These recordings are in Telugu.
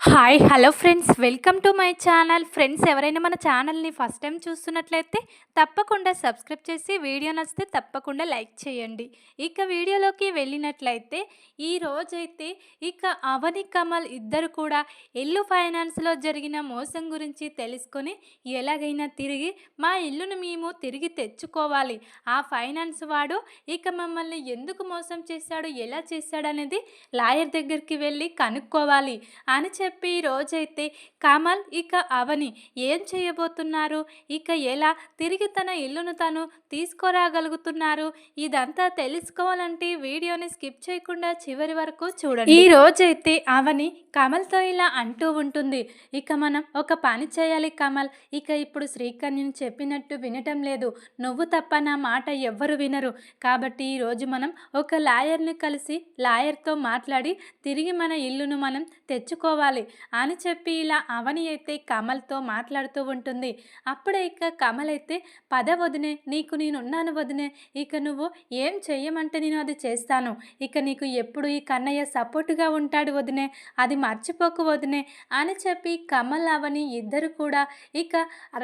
Hi hello friends welcome to my channel friends ఎవరైనా మన ఛానల్ని ఫస్ట్ టైం చూస్తున్నట్లయితే తప్పకుండా సబ్స్క్రైబ్ చేసి వీడియో నచ్చితే తప్పకుండా లైక్ చేయండి. ఇక వీడియోలోకి వెళ్ళినట్లయితే ఈ రోజైతే ఇక అవని కమల్ ఇద్దరు కూడా ఇల్లు ఫైనాన్స్లో జరిగిన మోసం గురించి తెలుసుకొని ఎలాగైనా తిరిగి మా ఇల్లును మేము తిరిగి తెచ్చుకోవాలి. ఆ ఫైనాన్స్ వాడు ఇక మమ్మల్ని ఎందుకు మోసం చేశాడు ఎలా చేశాడు అనేది లాయర్ దగ్గరికి వెళ్ళి కనుక్కోవాలి అని చెప్పి రోజైతే కమల్ ఇక అవని ఏం చేయబోతున్నారు? ఇక ఎలా తిరిగి తన ఇల్లును తను తీసుకురాగలుగుతున్నారు? ఇదంతా తెలుసుకోవాలంటే వీడియోని స్కిప్ చేయకుండా చివరి వరకు చూడండి. ఈ రోజైతే అవని కమల్తో ఇలా అంటూ ఉంటుంది. ఇక మనం ఒక పని చేయాలి కమల్. ఇక ఇప్పుడు శ్రీకన్యను చెప్పినట్టు వినటం లేదు. నువ్వు తప్ప నా మాట ఎవ్వరు వినరు. కాబట్టి ఈరోజు మనం ఒక లాయర్ని కలిసి లాయర్తో మాట్లాడి తిరిగి మన ఇల్లును మనం తెచ్చుకోవాలి. అని చెప్పి ఇలా అవని అయితే కమల్తో మాట్లాడుతూ ఉంటుంది. అప్పుడే ఇక కమల్ అయితే పద వదినే నీకు నేనున్నాను వదినే ఇక నువ్వు ఏం చెయ్యమంటే నేను అది చేస్తాను. ఇక నీకు ఎప్పుడు ఈ కన్నయ్య సపోర్టుగా ఉంటాడు వదినే అది మర్చిపోకు వదినే అని చెప్పి కమల్ అవని ఇద్దరు కూడా ఇక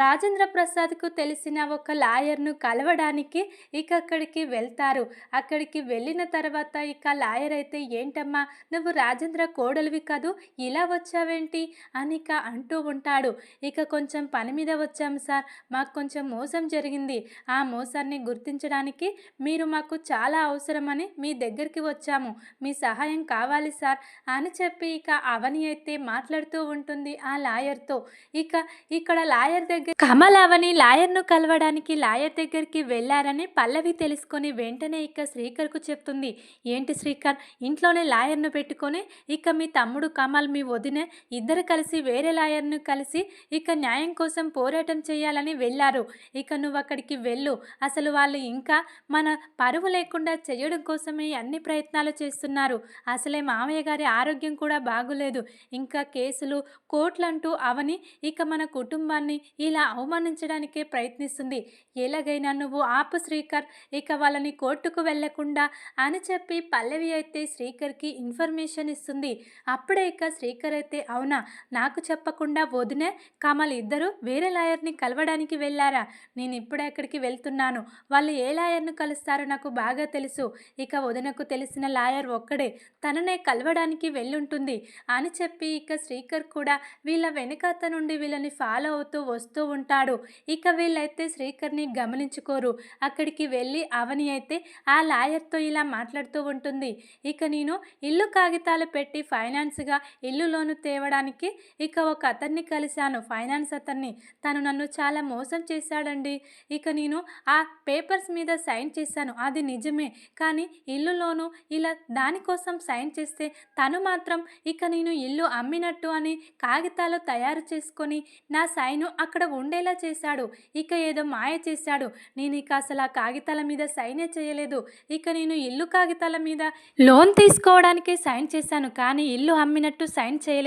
రాజేంద్ర ప్రసాద్కు తెలిసిన ఒక లాయర్ను కలవడానికి ఇక అక్కడికి వెళ్తారు. అక్కడికి వెళ్ళిన తర్వాత ఇక లాయర్ అయితే ఏంటమ్మా నువ్వు రాజేంద్ర కోడలివి కాదు ఇలా వచ్చావేంటి? అని ఇక అంటూ ఉంటాడు. ఇక కొంచెం పని మీద వచ్చాము సార్. మాకు కొంచెం మోసం జరిగింది. ఆ మోసాన్ని గుర్తించడానికి మీరు మాకు చాలా అవసరమని మీ దగ్గరికి వచ్చాము. మీ సహాయం కావాలి సార్ అని చెప్పి ఇక అవని అయితే మాట్లాడుతూ ఉంటుంది ఆ లాయర్తో. ఇక ఇక్కడ లాయర్ దగ్గర కమల్ అవని లాయర్ను కలవడానికి లాయర్ దగ్గరికి వెళ్ళారని పల్లవి తెలుసుకొని వెంటనే ఇక శ్రీకర్కు చెప్తుంది. ఏంటి శ్రీకర్? ఇంట్లోనే లాయర్ను పెట్టుకొని ఇక మీ తమ్ముడు కమల్ మీ వదిన ఇద్దరు కలిసి వేరే లాయర్ను కలిసి ఇక న్యాయం కోసం పోరాటం చేయాలని వెళ్ళారు. ఇక నువ్వు అక్కడికి వెళ్ళు. అసలు వాళ్ళు ఇంకా మన పరువు లేకుండా చేయడం కోసమే అన్ని ప్రయత్నాలు చేస్తున్నారు. అసలే మామయ్య గారి ఆరోగ్యం కూడా బాగులేదు. ఇంకా కేసులు కోట్లంటూ అవని ఇక మన కుటుంబాన్ని ఇలా అవమానించడానికే ప్రయత్నిస్తుంది. ఎలాగైనా నువ్వు ఆపు శ్రీకర్. ఇక వాళ్ళని కోర్టుకు వెళ్ళకుండా అని చెప్పి పల్లవి అయితే శ్రీకర్కి ఇన్ఫర్మేషన్ ఇస్తుంది. అప్పుడే ఇక శ్రీకర్ అయితే అవునా? నాకు చెప్పకుండా వదినే కమల్ ఇద్దరు వేరే లాయర్ని కలవడానికి వెళ్ళారా? నేను ఇప్పుడే అక్కడికి వెళ్తున్నాను. వాళ్ళు ఏ లాయర్ను కలుస్తారో నాకు బాగా తెలుసు. ఇక వదినకు తెలిసిన లాయర్ ఒక్కడే. తననే కలవడానికి వెళ్ళుంటుంది. అని చెప్పి ఇక శ్రీకర్ కూడా వీళ్ళ వెనుకత నుండి వీళ్ళని ఫాలో అవుతూ వస్తూ ఉంటాడు. ఇక వీళ్ళైతే శ్రీకర్ని గమనించుకోరు. అక్కడికి వెళ్ళి అవని అయితే ఆ లాయర్తో ఇలా మాట్లాడుతూ ఉంటుంది. ఇక నేను ఇల్లు కాగితాలు పెట్టి ఫైనాన్స్గా ఇల్లు లోను తేవడానికి ఇక ఒక అతన్ని కలిశాను. ఫైనాన్స్ అతన్ని. తను నన్ను చాలా మోసం చేశాడండి. ఇక నేను ఆ పేపర్స్ మీద సైన్ చేశాను. అది నిజమే. కానీ ఇల్లులోను ఇలా దానికోసం సైన్ చేస్తే తను మాత్రం ఇక నేను ఇల్లు అమ్మినట్టు అని కాగితాలు తయారు చేసుకొని నా సైను అక్కడ ఉండేలా చేశాడు. ఇక ఏదో మాయ చేశాడు. నేను ఇక అసలు ఆ కాగితాల మీద సైనే చేయలేదు. ఇక నేను ఇల్లు కాగితాల మీద లోన్ తీసుకోవడానికే సైన్ చేశాను. కానీ ఇల్లు అమ్మినట్టు సైన్ చేయలేదు.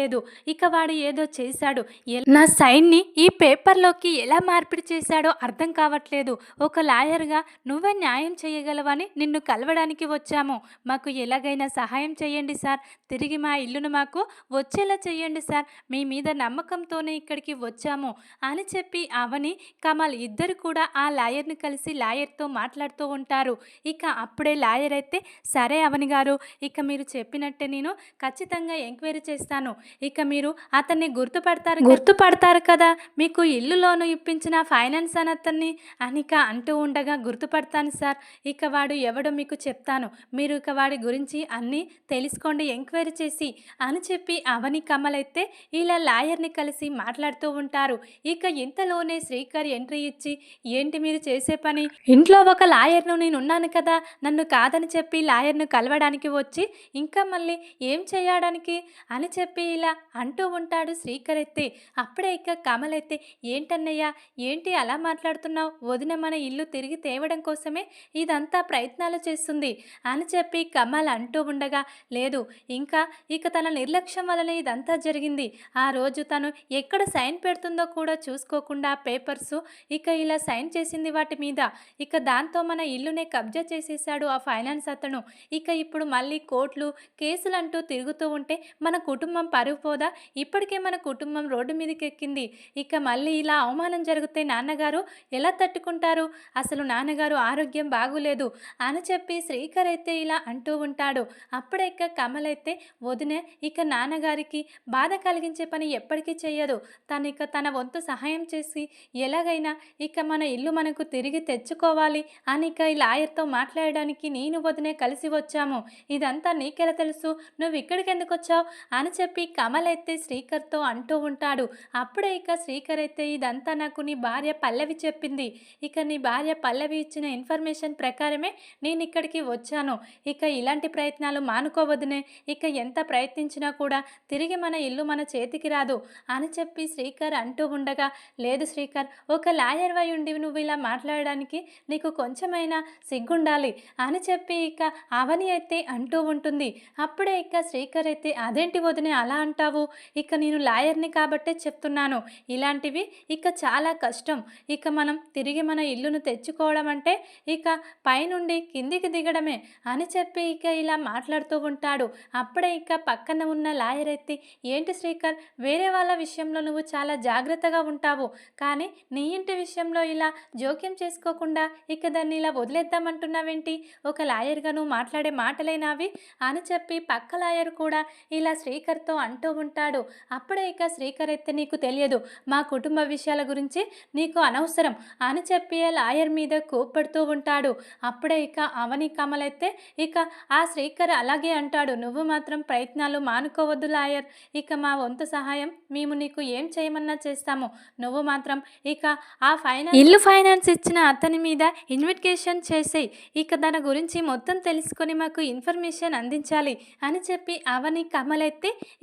ఇక వాడు ఏదో చేశాడు. నా సైన్ని ఈ పేపర్లోకి ఎలా మార్పిడి చేశాడో అర్థం కావట్లేదు. ఒక లాయర్గా నువ్వే న్యాయం చేయగలవని నిన్ను కలవడానికి వచ్చాము. మాకు ఎలాగైనా సహాయం చేయండి సార్. తిరిగి మా ఇల్లును మాకు వచ్చేలా చేయండి సార్. మీ మీద నమ్మకంతోనే ఇక్కడికి వచ్చాము అని చెప్పి అవని కమల్ ఇద్దరు కూడా ఆ లాయర్ని కలిసి లాయర్తో మాట్లాడుతూ ఉంటారు. ఇక అప్పుడే లాయర్ అయితే సరే అవని గారు ఇక మీరు చెప్పినట్టే నేను ఖచ్చితంగా ఎంక్వైరీ చేస్తాను. ఇక మీరు అతన్ని గుర్తుపడతారు గుర్తుపడతారు కదా? మీకు ఇల్లు లోను ఇప్పించిన ఫైనాన్స్ అని అతన్ని అనిక అంటూ ఉండగా గుర్తుపడతాను సార్. ఇక వాడు ఎవడో మీకు చెప్తాను. మీరు ఇక వాడి గురించి అన్నీ తెలుసుకోండి ఎంక్వైరీ చేసి అని చెప్పి అవని కమలైతే ఇలా లాయర్ని కలిసి మాట్లాడుతూ ఉంటారు. ఇక ఇంతలోనే శ్రీకర్ ఎంట్రీ ఇచ్చి ఏంటి మీరు చేసే పని? ఇంట్లో ఒక లాయర్ను నేను ఉన్నాను కదా. నన్ను కాదని చెప్పి లాయర్ను కలవడానికి వచ్చి ఇంకా మళ్ళీ ఏం చేయడానికి? అని చెప్పి ఇలా అంటూ ఉంటాడు శ్రీకర్ అయితే అప్పుడే ఇక కమల్ అయితే ఏంటన్నయ్యా ఏంటి అలా మాట్లాడుతున్నావు? వదిన మన ఇల్లు తిరిగి తేవడం కోసమే ఇదంతా ప్రయత్నాలు చేస్తుంది అని చెప్పి కమల్ అంటూ ఉండగా లేదు ఇంకా ఇక తన నిర్లక్ష్యం వలన ఇదంతా జరిగింది. ఆ రోజు తను ఎక్కడ సైన్ పెడుతుందో కూడా చూసుకోకుండా పేపర్స్ ఇక ఇలా సైన్ చేసింది వాటి మీద. ఇక దాంతో మన ఇల్లునే కబ్జా చేసేసాడు ఆ ఫైనాన్స్ అతను. ఇక ఇప్పుడు మళ్ళీ కోర్టులు కేసులంటూ తిరుగుతూ ఉంటే మన కుటుంబం పరువు పోదా? ఇప్పటికే మన కుటుంబం రోడ్డు మీదకి ఎక్కింది ఇక మళ్ళీ ఇలా అవమానం జరిగితే నాన్నగారు ఎలా తట్టుకుంటారు? అసలు నాన్నగారు ఆరోగ్యం బాగులేదు అని చెప్పి శ్రీకర్ అయితే ఇలా అంటూ ఉంటాడు. అప్పుడే కమల్ అయితే వదినే ఇక నాన్నగారికి బాధ కలిగించే పని ఎప్పటికీ చెయ్యదు. తను ఇక తన వంతు సహాయం చేసి ఎలాగైనా ఇక మన ఇల్లు మనకు తిరిగి తెచ్చుకోవాలి అని ఇక ఈ లాయర్తో మాట్లాడడానికి నేను వదినే కలిసి వచ్చాము. ఇదంతా నీకెలా తెలుసు? నువ్వు ఇక్కడికి ఎందుకు వచ్చావు అని చెప్పి కమల్ అయితే శ్రీకర్తో అంటూ ఉంటాడు. అప్పుడే ఇక శ్రీకర్ అయితే ఇదంతా నాకు నీ భార్య పల్లవి చెప్పింది. ఇక నీ భార్య పల్లవి ఇచ్చిన ఇన్ఫర్మేషన్ ప్రకారమే నేను ఇక్కడికి వచ్చాను. ఇక ఇలాంటి ప్రయత్నాలు మానుకోవద్దునే ఇక ఎంత ప్రయత్నించినా కూడా తిరిగి మన ఇల్లు మన చేతికి రాదు అని చెప్పి శ్రీకర్ అంటూ ఉండగా లేదు శ్రీకర్ ఒక లాయర్ వై ఉండి నువ్వు ఇలా మాట్లాడడానికి నీకు కొంచెమైనా సిగ్గుండాలి అని చెప్పి ఇక అవని అయితే అంటూ ఉంటుంది. అప్పుడే ఇక శ్రీకర్ అయితే అదేంటి వదినే అలా అంటావు? ఇక నేను లాయర్ని కాబట్టే చెప్తున్నాను. ఇలాంటివి ఇక చాలా కష్టం. ఇక మనం తిరిగి మన ఇల్లును తెచ్చుకోవడం అంటే ఇక పైనుండి కిందికి దిగడమే అని చెప్పి ఇక ఇలా మాట్లాడుతూ ఉంటాడు. అప్పుడే ఇక పక్కన ఉన్న లాయర్ ఎత్తి ఏంటి శ్రీకర్ వేరే వాళ్ళ విషయంలో నువ్వు చాలా జాగ్రత్తగా ఉంటావు. కానీ నీ ఇంటి విషయంలో ఇలా జోక్యం చేసుకోకుండా ఇక దాన్ని ఇలా వదిలేద్దామంటున్నావేంటి? ఒక లాయర్గా నువ్వు మాట్లాడే మాటలేనావి అని చెప్పి పక్క లాయర్ కూడా ఇలా శ్రీకర్తో అంటూ ఉంటాడు. అప్పుడే ఇక శ్రీకర్ అయితే నీకు తెలియదు. మా కుటుంబ విషయాల గురించి నీకు అనవసరం అని చెప్పి లాయర్ మీద కోప్పడుతూ ఉంటాడు. అప్పుడే ఇక అవని కమలైతే ఇక ఆ శ్రీకర్ అలాగే అంటాడు. నువ్వు మాత్రం ప్రయత్నాలు మానుకోవద్దు లాయర్. ఇక మా వంతు సహాయం మేము నీకు ఏం చేయమన్నా చేస్తాము. నువ్వు మాత్రం ఇక ఆ ఫైనాన్స్ ఇల్లు ఫైనాన్స్ ఇచ్చిన అతని మీద ఇన్వెస్టిగేషన్ చేసేయి. ఇక దాని గురించి మొత్తం తెలుసుకొని మాకు ఇన్ఫర్మేషన్ అందించాలి అని చెప్పి అవని కమల్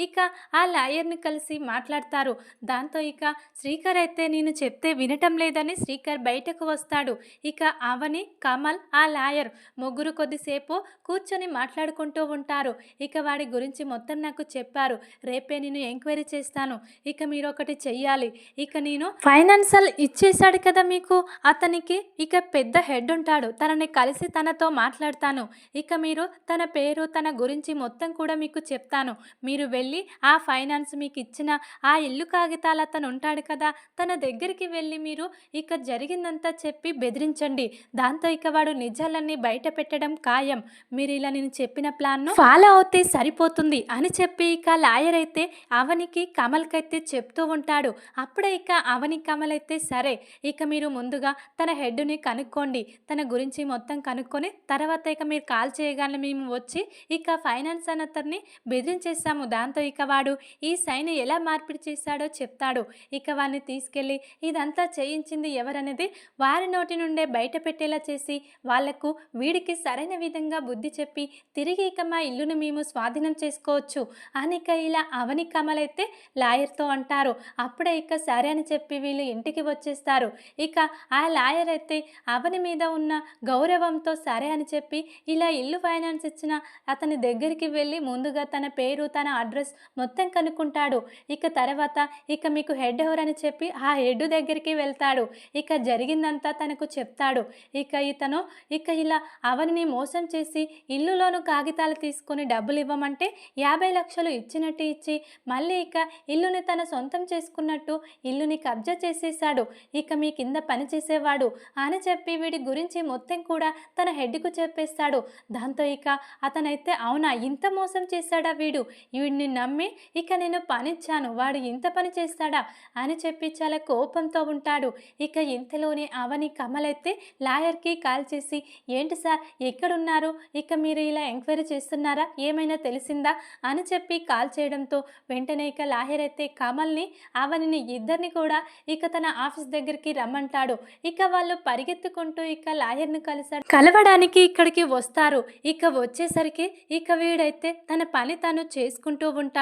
ఇక ఇక ఆ లాయర్ని కలిసి మాట్లాడతారు. దాంతో ఇక శ్రీకర్ అయితే నేను చెప్తే వినటం లేదని శ్రీకర్ బయటకు వస్తాడు. ఇక అవని కమల్ ఆ లాయర్ ముగ్గురు కొద్దిసేపు కూర్చొని మాట్లాడుకుంటూ ఉంటారు. ఇక వాడి గురించి మొత్తం నాకు చెప్పారు. రేపే నేను ఎంక్వైరీ చేస్తాను. ఇక మీరు ఒకటి చెయ్యాలి. ఇక నేను ఫైనాన్షియల్ ఇచ్చేశాడు కదా మీకు? అతనికి ఇక పెద్ద హెడ్ ఉంటాడు. తనని కలిసి తనతో మాట్లాడతాను. ఇక మీరు తన పేరు తన గురించి మొత్తం కూడా మీకు చెప్తాను. మీరు వెళ్ళి ఆ ఫైనాన్స్ మీకు ఇచ్చిన ఆ ఇల్లు కాగితాలు అతను ఉంటాడు కదా తన దగ్గరికి వెళ్ళి మీరు ఇక జరిగిందంతా చెప్పి బెదిరించండి. దాంతో ఇక వాడు నిజాలన్నీ బయట పెట్టడం ఖాయం. మీరు ఇలా నేను చెప్పిన ప్లాన్ను ఫాలో అవుతే సరిపోతుంది అని చెప్పి ఇక లాయర్ అయితే అవనికి కమల్కైతే చెప్తూ ఉంటాడు. అప్పుడే ఇక అవని కమల్ అయితే సరే ఇక మీరు ముందుగా తన హెడ్ని కనుక్కోండి. తన గురించి మొత్తం కనుక్కొని తర్వాత ఇక మీరు కాల్ చేయగానే మేము వచ్చి ఇక ఫైనాన్స్ అన్న అతన్ని బెదిరించేస్తాము. దాంతో ఇక వాడు ఈ సైన్ ఎలా మార్పిడి చేశాడో చెప్తాడు. ఇక వాడిని తీసుకెళ్ళి ఇదంతా చేయించింది ఎవరనేది వారి నోటి నుండే బయట పెట్టేలా చేసి వాళ్ళకు వీడికి సరైన విధంగా బుద్ధి చెప్పి తిరిగి ఇక మా ఇల్లును మేము స్వాధీనం చేసుకోవచ్చు. అని ఇక ఇలా అవని కమలైతే లాయర్తో అంటారు. అప్పుడే ఇక సరే అని చెప్పి వీళ్ళు ఇంటికి వచ్చేస్తారు. ఇక ఆ లాయర్ అయితే అవని మీద ఉన్న గౌరవంతో సరే అని చెప్పి ఇలా ఇల్లు ఫైనాన్స్ ఇచ్చిన అతని దగ్గరికి వెళ్ళి ముందుగా తన పేరు తన అడ్రస్ మొత్తం కనుక్కుంటాడు. ఇక తర్వాత ఇక మీకు హెడ్ ఎవరని చెప్పి ఆ హెడ్ దగ్గరికి వెళ్తాడు. ఇక జరిగిందంతా తనకు చెప్తాడు. ఇక ఇతను ఇక ఇలా అవనిని మోసం చేసి ఇల్లులోను కాగితాలు తీసుకొని డబ్బులు ఇవ్వమంటే యాభై లక్షలు ఇచ్చినట్టు ఇచ్చి మళ్ళీ ఇక ఇల్లుని తన సొంతం చేసుకున్నట్టు ఇల్లుని కబ్జా చేసేసాడు ఇక మీ కింద పని చేసేవాడు అని చెప్పి వీడి గురించి మొత్తం కూడా తన హెడ్కు చెప్పేస్తాడు. దాంతో ఇక అతనైతే అవునా ఇంత మోసం చేశాడా వీడు? వీడిని నమ్మి ఇక నేను పనిచ్చాను. వాడు ఇంత పని చేస్తాడా? అని చెప్పి చాలా కోపంతో ఉంటాడు. ఇక ఇంతలోనే అవని కమలైతే లాయర్కి కాల్ చేసి ఏంటి సార్ ఎక్కడున్నారు? ఇక మీరు ఇలా ఎంక్వైరీ చేస్తున్నారా? ఏమైనా తెలిసిందా? అని చెప్పి కాల్ చేయడంతో వెంటనే ఇక లాయర్ అయితే కమల్ని అవనిని ఇద్దరిని కూడా ఇక తన ఆఫీస్ దగ్గరికి రమ్మంటాడు. ఇక వాళ్ళు పరిగెత్తుకుంటూ ఇక లాయర్ని కలిసాడు కలవడానికి ఇక్కడికి వస్తారు. ఇక వచ్చేసరికి ఇక వీడైతే తన పని తను చేసుకుంటూ ఉంటాడు.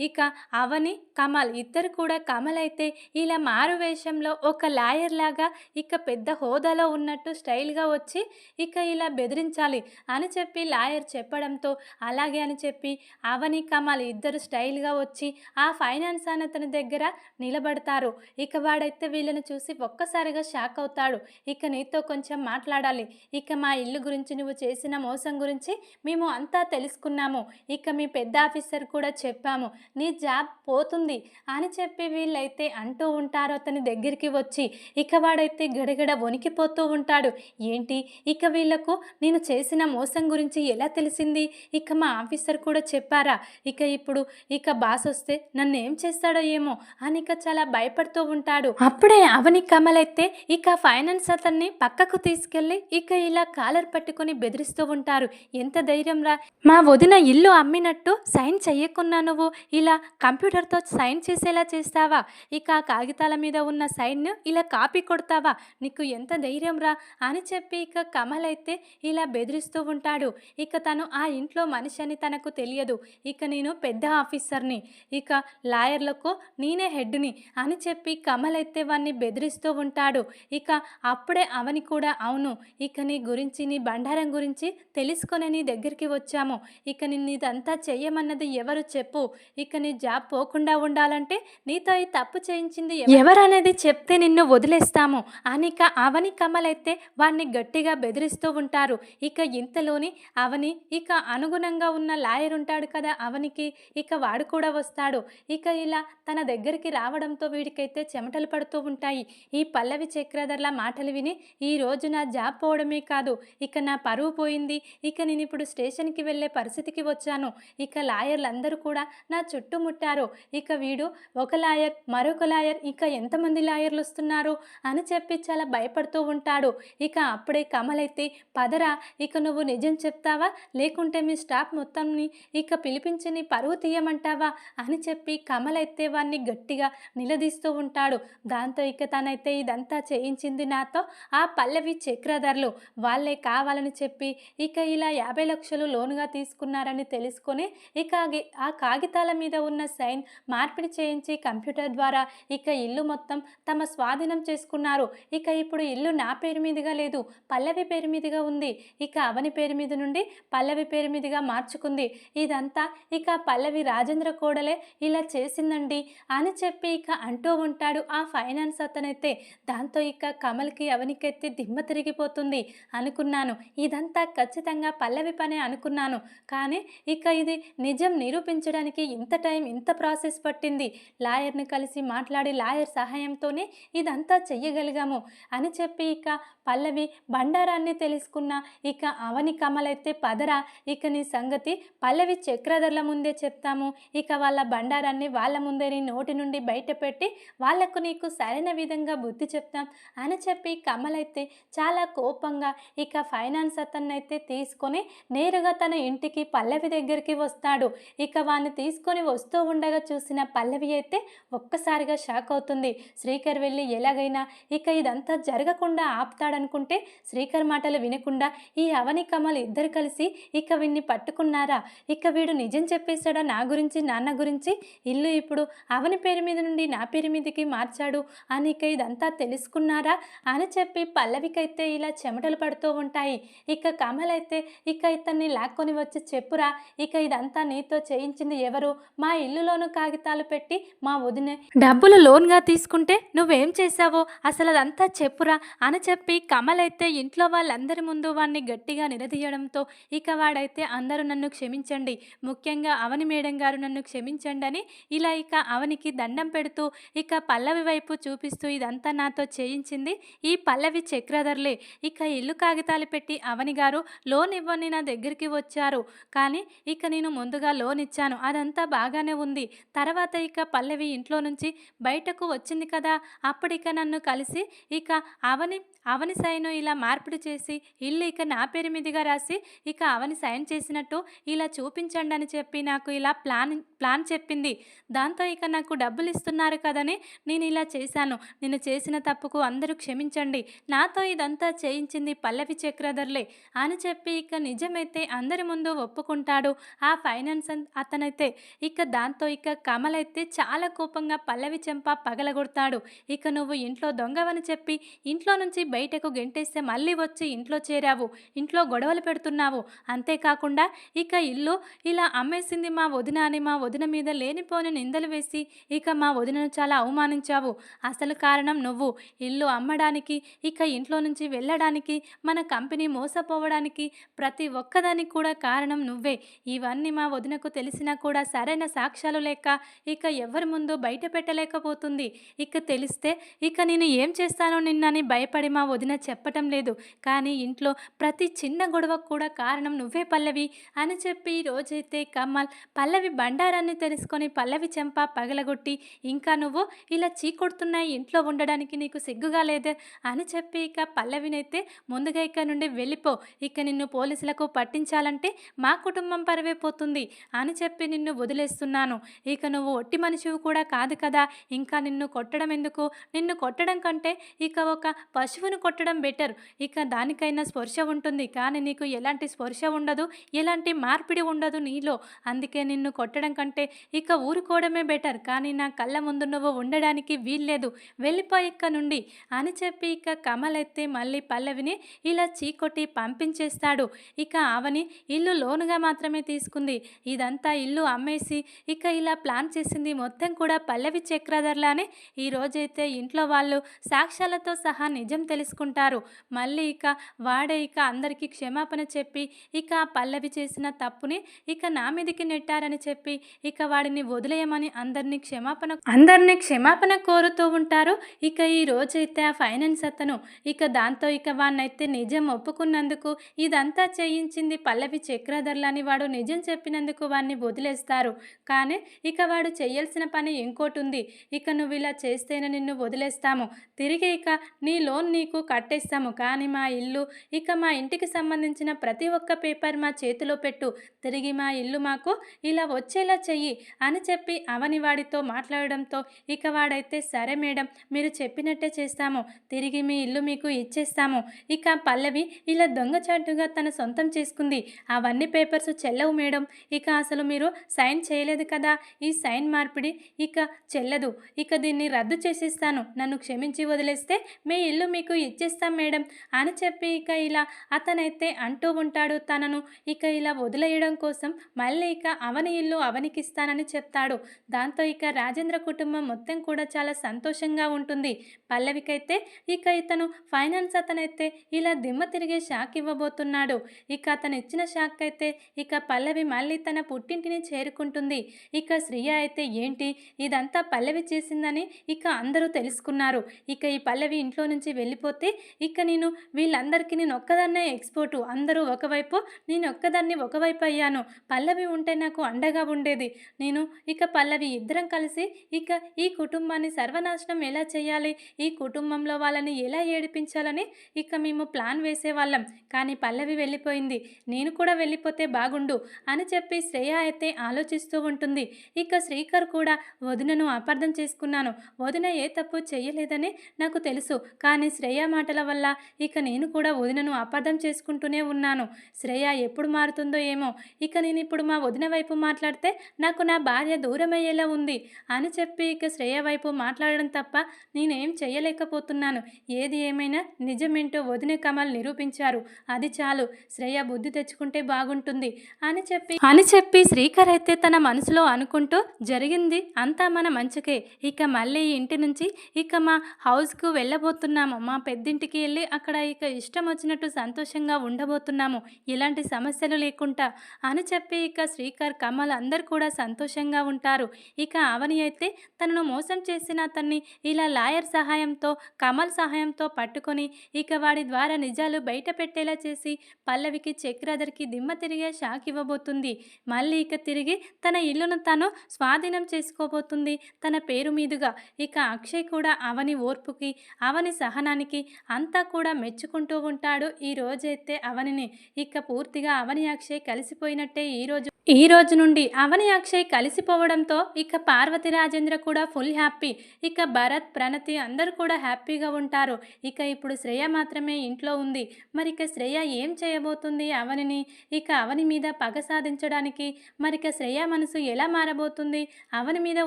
ఇక అవని కమల్ ఇద్దరు కూడా కమల్ అయితే ఇలా మారు వేషంలో ఒక లాయర్ లాగా ఇక పెద్ద హోదాలో ఉన్నట్టు స్టైల్గా వచ్చి ఇక ఇలా బెదిరించాలి అని చెప్పి లాయర్ చెప్పడంతో అలాగే అని చెప్పి అవని కమల్ ఇద్దరు స్టైల్గా వచ్చి ఆ ఫైనాన్స్ అని అతని దగ్గర నిలబడతారు. ఇక వాడైతే వీళ్ళని చూసి ఒక్కసారిగా షాక్ అవుతాడు. ఇక నీతో కొంచెం మాట్లాడాలి. ఇక మా ఇల్లు గురించి నువ్వు చేసిన మోసం గురించి మేము అంతా తెలుసుకున్నాము. ఇక మీ పెద్ద ఆఫీసర్ కూడా చెప్పి చెప్పాము. నీ జాబ్ పోతుంది అని చెప్పి వీళ్ళైతే అంటూ ఉంటారు. అతని దగ్గరికి వచ్చి ఇక వాడైతే గడగడ వణికిపోతూ ఉంటాడు. ఏంటి? ఇక వీళ్ళకు నేను చేసిన మోసం గురించి ఎలా తెలిసింది? ఇక మా ఆఫీసర్ కూడా చెప్పారా? ఇక ఇప్పుడు ఇక బాస్ వస్తే నన్ను ఏం చేస్తాడో ఏమో అని ఇక చాలా భయపడుతూ ఉంటాడు. అప్పుడే అవని కమల్ అయితే ఇక ఫైనాన్స్ అతన్ని పక్కకు తీసుకెళ్ళి ఇక ఇలా కాలర్ పట్టుకొని బెదిరిస్తూ ఉంటారు. ఎంత ధైర్యం రా మా వదిన ఇల్లు అమ్మినట్టు సైన్ చెయ్యకున్నాను. నువ్వు ఇలా కంప్యూటర్తో సైన్ చేసేలా చేస్తావా? ఇక కాగితాల మీద ఉన్న సైన్ను ఇలా కాపీ కొడతావా? నీకు ఎంత ధైర్యం రా? అని చెప్పి ఇక కమల్ అయితే ఇలా బెదిరిస్తూ ఉంటాడు. ఇక తను ఆ ఇంట్లో మనిషి అని తనకు తెలియదు. ఇక నేను పెద్ద ఆఫీసర్ని. ఇక లాయర్లకు నేనే హెడ్ని అని చెప్పి కమల్ అయితే వాడిని బెదిరిస్తూ ఉంటాడు. ఇక అప్పుడే అవని కూడా అవును. ఇక నీ గురించి నీ బండారం గురించి తెలుసుకొని నీ దగ్గరికి వచ్చాము. ఇక నిన్ను ఇదంతా చెయ్యమన్నది ఎవరు చెప్పు ఇక నీ జాబ్ పోకుండా ఉండాలంటే నీతో ఈ తప్పు చేయించింది ఎవరనేది చెప్తే నిన్ను వదిలేస్తాము. అనిక అవని కమలైతే వారిని గట్టిగా బెదిరిస్తూ ఉంటారు. ఇక ఇంతలోని అవని ఇక అనుగుణంగా ఉన్న లాయర్ ఉంటాడు కదా అవనికి ఇక వాడు కూడా వస్తాడు. ఇక ఇలా తన దగ్గరికి రావడంతో వీడికైతే చెమటలు పడుతూ ఉంటాయి. ఈ పల్లవి చక్రధర్ల మాటలు విని ఈ రోజు నా జాబ్ పోవడమే కాదు ఇక నా పరువు పోయింది. ఇక నేను ఇప్పుడు స్టేషన్కి వెళ్ళే పరిస్థితికి వచ్చాను. ఇక లాయర్లందరూ కూడా నా చుట్టుముట్టారో ఇక వీడు ఒక లాయర్ మరొక లాయర్ ఇక ఎంతమంది లాయర్లు వస్తున్నారు? అని చెప్పి చాలా భయపడుతూ ఉంటాడు. ఇక అప్పుడే కమల్ అయితే పదరా ఇక నువ్వు నిజం చెప్తావా? లేకుంటే మీ స్టాఫ్ మొత్తంని ఇక పిలిపించి నీ పరువు తీయమంటావా? అని చెప్పి కమల్ అయితే వాడిని గట్టిగా నిలదీస్తూ ఉంటాడు. దాంతో ఇక తనైతే ఇదంతా చేయించింది నాతో ఆ పల్లవి చక్రధర్లు. వాళ్ళే కావాలని చెప్పి ఇక ఇలా యాభై లక్షలు లోనుగా తీసుకున్నారని తెలుసుకొని ఇక ఆ కా కాగితాల మీద ఉన్న సైన్ మార్పిడి చేయించి కంప్యూటర్ ద్వారా ఇక ఇల్లు మొత్తం తమ స్వాధీనం చేసుకున్నారు. ఇక ఇప్పుడు ఇల్లు నా పేరు మీదుగా లేదు. పల్లవి పేరు మీదుగా ఉంది. ఇక అవని పేరు మీద నుండి పల్లవి పేరు మీదుగా మార్చుకుంది. ఇదంతా ఇక పల్లవి రాజేంద్ర కోడలే ఇలా చేసిందండి అని చెప్పి ఇక అంటూ ఉంటాడు ఆ ఫైనాన్స్ అతనైతే. దాంతో ఇక కమల్కి అవనికెత్తి దిమ్మ తిరిగిపోతుంది అనుకున్నాను. ఇదంతా ఖచ్చితంగా పల్లవి పనే అనుకున్నాను. కానీ ఇక ఇది నిజం నిరూపించడానికి ఇంత టైం ఇంత ప్రాసెస్ పట్టింది. లాయర్ని కలిసి మాట్లాడి లాయర్ సహాయంతోనే ఇదంతా చెయ్యగలిగాము అని చెప్పి ఇక పల్లవి బండారాన్ని తెలుసుకున్న ఇక అవని కమలైతే పదరా. ఇక నీ సంగతి పల్లవి చక్రధర్ల ముందే చెప్తాము. ఇక వాళ్ళ బండారాన్ని వాళ్ళ ముందే నీ నోటి నుండి బయటపెట్టి వాళ్ళకు నీకు సరైన విధంగా బుద్ధి చెప్తాం అని చెప్పి కమలైతే చాలా కోపంగా ఇక ఫైనాన్స్ అతన్నైతే తీసుకొని నేరుగా తన ఇంటికి పల్లవి దగ్గరికి వస్తాడు. ఇక తను తీసుకొని వస్తూ ఉండగా చూసిన పల్లవి అయితే ఒక్కసారిగా షాక్ అవుతుంది. శ్రీకర్ వెళ్ళి ఎలాగైనా ఇక ఇదంతా జరగకుండా ఆపుతాడనుకుంటే శ్రీకర్ మాటలు వినకుండా ఈ అవని కమల్ ఇద్దరు కలిసి ఇక వీడిని పట్టుకున్నారా? ఇక వీడు నిజం చెప్పేశాడా నా గురించి నాన్న గురించి? ఇల్లు ఇప్పుడు అవని పేరు మీద నుండి నా పేరు మీదకి మార్చాడు అని ఇక ఇదంతా తెలుసుకున్నారా? అని చెప్పి పల్లవికైతే ఇలా చెమటలు పడుతూ ఉంటాయి. ఇక కమల్ అయితే ఇక ఇతన్ని లాక్కొని వచ్చి చెప్పురా ఇక ఇదంతా నీతో చేయించింది ఎవరు? మా ఇల్లులోను కాగితాలు పెట్టి మా వదిన. డబ్బులు లోన్గా తీసుకుంటే నువ్వేం చేశావో? అసలు అదంతా చెప్పురా. అని చెప్పి కమల్ అయితే ఇంట్లో వాళ్ళందరి ముందు వాడిని గట్టిగా నిలదీయడంతో ఇక వాడైతే అందరూ నన్ను క్షమించండి. ముఖ్యంగా అవని మేడం గారు నన్ను క్షమించండి అని ఇలా ఇక అవనికి దండం పెడుతూ ఇక పల్లవి వైపు చూపిస్తూ ఇదంతా నాతో చేయించింది ఈ పల్లవి చక్రధర్లే. ఇక ఇల్లు కాగితాలు పెట్టి అవని గారు లోన్ ఇవ్వని నా దగ్గరికి వచ్చారు. కానీ ఇక నేను ముందుగా లోన్ ఇచ్చాను. అదంతా బాగానే ఉంది. తర్వాత ఇక పల్లవి ఇంట్లో నుంచి బయటకు వచ్చింది కదా అప్పుడు ఇక నన్ను కలిసి ఇక అవని అవని సైను ఇలా మార్పిడి చేసి ఇల్లు ఇక నా పేరు మీదుగా రాసి ఇక అవని సైన్ చేసినట్టు ఇలా చూపించండి అని చెప్పి నాకు ఇలా ప్లాన్ ప్లాన్ చెప్పింది. దాంతో ఇక నాకు డబ్బులు ఇస్తున్నారు కదని నేను ఇలా చేశాను. నేను చేసిన తప్పుకు అందరూ క్షమించండి. నాతో ఇదంతా చేయించింది పల్లవి చక్రధర్లే అని చెప్పి ఇక నిజమైతే అందరి ముందు ఒప్పుకుంటాడు. ఆ ఫైనాన్స్ అతని అయితే ఇక దాంతో ఇక కమల్ అయితే చాలా కోపంగా పల్లవి చెంప పగలగొడతాడు. ఇక నువ్వు ఇంట్లో దొంగవని చెప్పి ఇంట్లో నుంచి బయటకు గెంటేస్తే మళ్ళీ వచ్చి ఇంట్లో చేరావు ఇంట్లో గొడవలు పెడుతున్నావు. అంతేకాకుండా ఇక ఇల్లు ఇలా అమ్మేసింది మా వదిన అని మా వదిన మీద లేనిపోని నిందలు వేసి ఇక మా వదినను చాలా అవమానించావు. అసలు కారణం నువ్వు. ఇల్లు అమ్మడానికి ఇక ఇంట్లో నుంచి వెళ్ళడానికి మన కంపెనీ మోసపోవడానికి ప్రతి ఒక్కదానికి కూడా కారణం నువ్వే. ఇవన్నీ మా వదినకు తెలిసినా కూడా సరైన సాక్ష్యాలు లేక ఇక ఎవరి ముందు బయట పెట్టలేకపోతుంది. ఇక తెలిస్తే ఇక నేను ఏం చేస్తానో నిన్నని భయపడి మా వదిన చెప్పటం లేదు. కానీ ఇంట్లో ప్రతి చిన్న గొడవకు కూడా కారణం నువ్వే పల్లవి అని చెప్పి రోజైతే కమల్ పల్లవి బండారాన్ని తెలుసుకొని పల్లవి చెంప పగలగొట్టి ఇంకా నువ్వు ఇలా చీకొడుతున్నాయి ఇంట్లో ఉండడానికి నీకు సిగ్గుగా లేదే? అని చెప్పి ఇక పల్లవినైతే ముందుగా ఇక్కడ నుండి వెళ్ళిపో. ఇక నిన్ను పోలీసులకు పట్టించాలంటే మా కుటుంబం పరవే పోతుంది అని చెప్పి నిన్ను వదిలేస్తున్నాను. ఇక నువ్వు ఒట్టి మనిషివి కూడా కాదు కదా. ఇంకా నిన్ను కొట్టడం ఎందుకు? నిన్ను కొట్టడం కంటే ఇక ఒక పశువును కొట్టడం బెటర్. ఇక దానికైనా స్పర్శ ఉంటుంది. కానీ నీకు ఎలాంటి స్పర్శ ఉండదు. ఎలాంటి మార్పిడి ఉండదు నీలో. అందుకే నిన్ను కొట్టడం కంటే ఇక ఊరుకోవడమే బెటర్. కానీ నా కళ్ళ ముందు నువ్వు ఉండడానికి వీల్లేదు. వెళ్ళిపో ఇక్క నుండి అని చెప్పి ఇక కమల్ అయితే మళ్ళీ పల్లవిని ఇలా చీకొట్టి పంపించేస్తాడు. ఇక ఆవని ఇల్లు లోనుగా మాత్రమే తీసుకుంది. ఇదంతా ఇల్లు అమ్మేసి ఇక ఇలా ప్లాన్ చేసింది మొత్తం కూడా పల్లవి చక్రధర్లానే. ఈ రోజైతే ఇంట్లో వాళ్ళు సాక్ష్యాలతో సహా నిజం తెలుసుకుంటారు. మళ్ళీ ఇక వాడే ఇక అందరికీ క్షమాపణ చెప్పి ఇక పల్లవి చేసిన తప్పుని ఇక నా మీదికి నెట్టారని చెప్పి ఇక వాడిని వదిలేయమని అందరినీ క్షమాపణ అందరినీ క్షమాపణ కోరుతూ ఉంటారు. ఇక ఈ రోజైతే ఆ ఫైనాన్స్ అతను ఇక దాంతో ఇక వాడినైతే నిజం ఒప్పుకున్నందుకు ఇదంతా చేయించింది పల్లవి చక్రధర్లని వాడు నిజం చెప్పినందుకు వాడిని వదిలేస్తారు కానీ ఇక వాడు చేయాల్సిన పని ఇంకోటి ఉంది ఇక నువ్వు ఇలా చేస్తేనే నిన్ను వదిలేస్తాము. తిరిగి ఇక నీ లోన్ నీకు కట్టేస్తాము. కానీ మా ఇల్లు ఇక మా ఇంటికి సంబంధించిన ప్రతి ఒక్క పేపర్ మా చేతిలో పెట్టు. తిరిగి మా ఇల్లు మాకు ఇలా వచ్చేలా చెయ్యి అని చెప్పి అవని వాడితో మాట్లాడడంతో ఇక వాడైతే సరే మేడం మీరు చెప్పినట్టే చేస్తాము. తిరిగి మీ ఇల్లు మీకు ఇచ్చేస్తాము. ఇక పల్లవి ఇలా దొంగచాటుగా తన సొంతం చేసుకుంది. అవన్నీ పేపర్స్ చెల్లవు మేడం. ఇక అసలు మీరు సైన్ చేయలేదు కదా? ఈ సైన్ మార్పిడి ఇక చెల్లదు. ఇక దీన్ని రద్దు చేసేస్తాను. నన్ను క్షమించి వదిలేస్తే మీ ఇల్లు మీకు ఇచ్చేస్తాం మేడం అని చెప్పి ఇక ఇలా అతనైతే అంటూ ఉంటాడు తనను. ఇక ఇలా వదిలేయడం కోసం మళ్ళీ ఇక అవని ఇల్లు అవనికిస్తానని చెప్తాడు. దాంతో ఇక రాజేంద్ర కుటుంబం మొత్తం కూడా చాలా సంతోషంగా ఉంటుంది. పల్లవికైతే ఇక ఇతను ఫైనాన్స్ అతనైతే ఇలా దిమ్మ తిరిగే షాక్ ఇవ్వబోతున్నాడు. ఇక అతను ఇచ్చిన షాక్ అయితే ఇక పల్లవి మళ్ళీ తన పుట్టింటిని చేరుకుంటుంది. ఇక శ్రియ అయితే ఏంటి? ఇదంతా పల్లవి చేసిందని ఇక అందరూ తెలుసుకున్నారు. ఇక ఈ పల్లవి ఇంట్లో నుంచి వెళ్ళిపోతే ఇక నేను వీళ్ళందరికీ నేను ఒక్కదాన్నే ఎక్స్పోర్టు. అందరూ ఒకవైపు నేను ఒక్కదాన్ని ఒకవైపు అయ్యాను. పల్లవి ఉంటే నాకు అండగా ఉండేది. నేను ఇక పల్లవి ఇద్దరం కలిసి ఇక ఈ కుటుంబాన్ని సర్వనాశనం ఎలా చేయాలి? ఈ కుటుంబంలో వాళ్ళని ఎలా ఏడిపించాలని ఇక మేము ప్లాన్ వేసేవాళ్ళం. కానీ పల్లవి వెళ్ళిపోయింది. నేను కూడా వెళ్ళిపోతే బాగుండు అని చెప్పి శ్రేయ అయితే ఆలోచిస్తూ ఉంటుంది. ఇక శ్రీకర్ కూడా వదినను అపార్థం చేసుకున్నాను. వదిన ఏ తప్పు చేయలేదని నాకు తెలుసు. కానీ శ్రేయ మాటల వల్ల ఇక నేను కూడా వదినను అపార్థం చేసుకుంటూనే ఉన్నాను. శ్రేయ ఎప్పుడు మారుతుందో ఏమో. ఇక నేను ఇప్పుడు మా వదిన వైపు మాట్లాడితే నాకు నా భార్య దూరమయ్యేలా ఉంది అని చెప్పి ఇక శ్రేయ వైపు మాట్లాడడం తప్ప నేనేం చేయలేకపోతున్నాను. ఏది ఏమైనా నిజమేంటో వదిన కమల్ నిరూపించారు. అది చాలు. శ్రేయ బుద్ధి తెచ్చుకుంటే బాగుంటుంది అని చెప్పి అని చెప్పి శ్రీకర్ అయితే తన మనసులో అనుకుంటూ జరిగింది అంతా మన మంచికే. ఇక మళ్ళీ ఇంటి నుంచి ఇక మా హౌస్కు వెళ్ళబోతున్నాము. మా పెద్దింటికి వెళ్ళి అక్కడ ఇక ఇష్టం వచ్చినట్టు సంతోషంగా ఉండబోతున్నాము. ఇలాంటి సమస్యలు లేకుండా అని చెప్పి ఇక శ్రీకర్ కమల్ అందరు కూడా సంతోషంగా ఉంటారు. ఇక అవని అయితే తనను మోసం చేసిన అతన్ని ఇలా లాయర్ సహాయంతో కమల్ సహాయంతో పట్టుకొని ఇక వాడి ద్వారా నిజాలు బయట పెట్టేలా చేసి పల్లవికి చక్రధర్కి దిమ్మ తిరిగే షాక్ ఇవ్వబోతుంది. మళ్ళీ ఇక తిరిగి తన ఇల్లును తను స్వాధీనం చేసుకోబోతుంది. తన పేరు మీదుగా ఇక అక్షయ్ కూడా అవని ఓర్పుకి అవని సహనానికి అంతా కూడా మెచ్చుకుంటూ ఉంటాడు. ఈ రోజైతే అవనిని ఇక పూర్తిగా అవని అక్షయ్ కలిసిపోయినట్టే ఈ రోజు ఈ రోజు నుండి అవని అక్షయ్ కలిసిపోవడంతో ఇక పార్వతి రాజేంద్ర కూడా ఫుల్ హ్యాపీ. ఇక భరత్ ప్రణతి అందరూ కూడా హ్యాపీగా ఉంటారు. ఇక ఇప్పుడు శ్రేయ మాత్రమే ఇంట్లో ఉంది. మరి ఇక శ్రేయ ఏం చేయబోతుంది అవనిని? ఇక అవని మీద పగ సాధించడానికి మరి ఇక శ్రేయ మనసు ఎలా మారబోతుంది? అవని మీద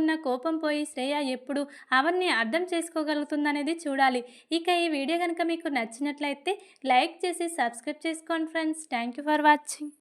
ఉన్న కోపం పోయి శ్రేయ ఎప్పుడు అవన్ని అర్థం చేసుకోగలుగుతుందనేది చూడాలి. ఇక ఈ వీడియో కనుక మీకు నచ్చినట్లయితే లైక్ చేసి సబ్స్క్రైబ్ చేసుకోండి friends. Thank you for watching.